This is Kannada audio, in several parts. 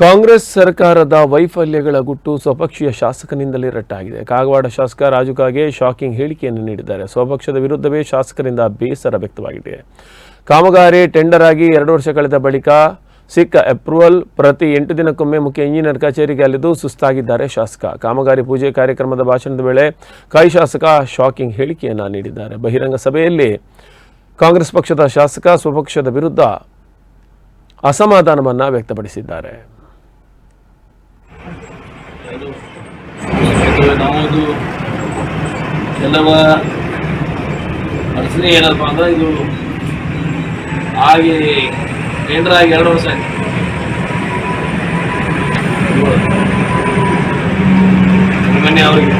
ಕಾಂಗ್ರೆಸ್ ಸರ್ಕಾರದ ವೈಫಲ್ಯಗಳ ಗುಟ್ಟು ಸ್ವಪಕ್ಷೀಯ ಶಾಸಕನಿಂದಲೇ ರಟ್ಟಾಗಿದೆ. ಕಾಗವಾಡ ಶಾಸಕ ರಾಜು ಕಾಗೆ ಶಾಕಿಂಗ್ ಹೇಳಿಕೆಯನ್ನು ನೀಡಿದ್ದಾರೆ. ಸ್ವಪಕ್ಷದ ವಿರುದ್ಧವೇ ಶಾಸಕರಿಂದ ಬೇಸರ ವ್ಯಕ್ತವಾಗಿದೆ. ಕಾಮಗಾರಿ ಟೆಂಡರ್ ಆಗಿ ಎರಡು ವರ್ಷ ಕಳೆದ ಬಳಿಕ ಸಿಕ್ಕ ಅಪ್ರೂವಲ್ ಪ್ರತಿ ಎಂಟು ದಿನಕ್ಕೊಮ್ಮೆ ಮುಖ್ಯ ಇಂಜಿನಿಯರ್ ಕಚೇರಿಗೆ ಅಲ್ಲಿದ್ದು ಸುಸ್ತಾಗಿದ್ದಾರೆ ಶಾಸಕ. ಕಾಮಗಾರಿ ಪೂಜೆ ಕಾರ್ಯಕ್ರಮದ ಭಾಷಣದ ವೇಳೆ ಕಾಯಿ ಶಾಸಕ ಶಾಕಿಂಗ್ ಹೇಳಿಕೆಯನ್ನು ನೀಡಿದ್ದಾರೆ. ಬಹಿರಂಗ ಸಭೆಯಲ್ಲಿ ಕಾಂಗ್ರೆಸ್ ಪಕ್ಷದ ಶಾಸಕ ಸ್ವಪಕ್ಷದ ವಿರುದ್ಧ ಅಸಮಾಧಾನವನ್ನು ವ್ಯಕ್ತಪಡಿಸಿದ್ದಾರೆ. ಇದು ನಮ್ಮದು ಎಲ್ಲವ ಅಡಚಣೆ ಏನಪ್ಪ ಅಂದ್ರೆ ಇದು ಆಗಿ ಕೇಂದ್ರ ಆಗಿ ಎರಡು ವರ್ಷ ಆಯ್ತು. ಮೊನ್ನೆ ಅವರಿಗೆ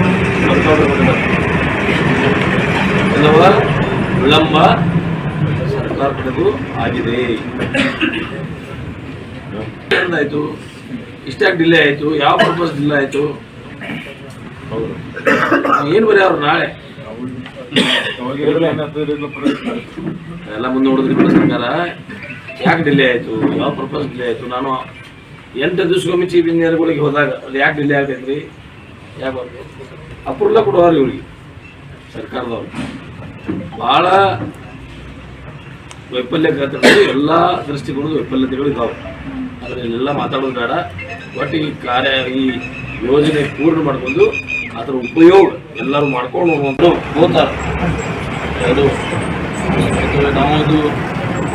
ಕೆಲವ ವಿಳಂಬ ಸರ್ಕಾರ ಕಡೆದು ಆಗಿದೆ. ಏನಾಯ್ತು? ಇಷ್ಟಾಗಿ ಡಿಲೇ ಆಯ್ತು ಯಾವ ಪರ್ಪಸ್ ಡಿಲೇ ಆಯ್ತು? ಏನು ಬರೀ ಅವ್ರು ನಾಳೆ? ಎಲ್ಲ ಮುಂದೆ ನೋಡಿದ್ರಿ ಪ್ರಸಂಗಾರ ಸರ್ಕಾರ ಯಾಕೆ ಡಿಲೇ ಆಯ್ತು? ಯಾವ ಪರ್ಪಸ್ ಡಿಲೇ ಆಯ್ತು? ನಾನು ಎಂಟು ದಿವಸಕ್ಕೊಮ್ಮೆ ಚೀಫ್ ಇಂಜಿನಿಯರ್ಗಳಿಗೆ ಹೋದಾಗ ಅದು ಯಾಕೆ ಡಿಲೇ ಆಗ್ತೈತ್ರಿ ಯಾಕೆ ಅಪ್ರೂವಲ್ ಕೊಡುವಾರ ಇವ್ರಿಗೆ ಸರ್ಕಾರದವ್ರು. ಭಾಳ ವೈಫಲ್ಯ ಎಲ್ಲ ದೃಷ್ಟಿಗಳು ವೈಫಲ್ಯತೆಗಳು ಇದ್ದಾವೆ ಅದರಲ್ಲೆಲ್ಲ ಮಾತಾಡೋದು ಬೇಡ. ಒಟ್ಟು ಈ ಕಾರ್ಯ ಈ ಯೋಜನೆ ಪೂರ್ಣ ಮಾಡ್ಕೊಂಡು ಅದರ ಉಪಯೋಗ ಎಲ್ಲರೂ ಮಾಡ್ಕೊಂಡು ಹೋಗ್ತಾರೆ ಅದು ನಮ್ಮದು